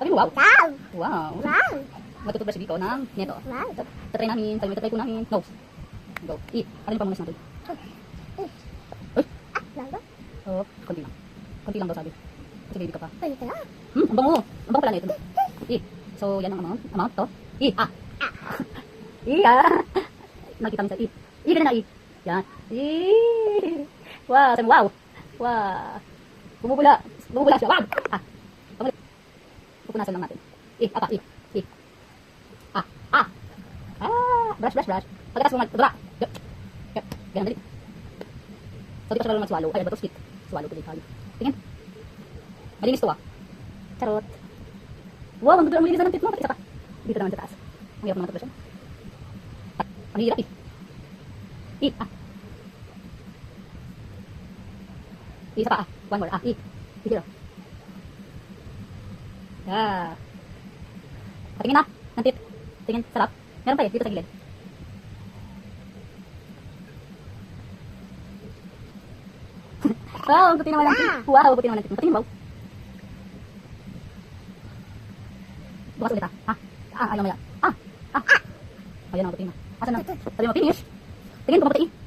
Sabi wow. Wow! Wow. Wow! Matutubra si Biko ng neto. Wow! Tatry namin, tayo tatry ko namin. Nose. Go. I. Ano yung pamunas natin? Ah, lang ba? Oh, konti lang. Konti lang daw sabi. Kasi baby ka pa. Pwede ka na. Hmm, ang bango. Ang bango pala nito. I. So, yan ang amount. Amount to. I. Ah. I. Ah. Nakita mo sa I. I, ganun na I. Yan. I. Wow. Sabi wow. Wow. Bumubula. Bumubula siya. Wow. Ah. Pupunasan lang natin. I. Apa. I. I. Ah. Ah. Ah. Brush, brush, brush. Pagkatas mo mag... Dura. Yup. Yup. Ganun, dali. So, di pa siya marunong mag-swallow. Ay, bato split. Swallow ko din tayo. Tingin. Malinis to ah. Charot. Wow, ang ang malinis na ng tit mo. Isa pa. Dito naman sa taas. Ang hirap naman ito siya. Ang hirap eh. Eh, ah. Isa pa ah. One more ah. Eh. Dito. Yeah. Patingin na. Ng tit. Tingin. Sarap. Meron pa eh. Dito sa gilid. wow, ang puti naman ng tit. Wow, puti naman ng tit. Patingin wow. Bukas ulit ah. Ah, ah, ayaw mo yan. Ah, ah, ah. Ayan ang puti na. Asan na? Sabi mo, finish. Tingin, pumaputi.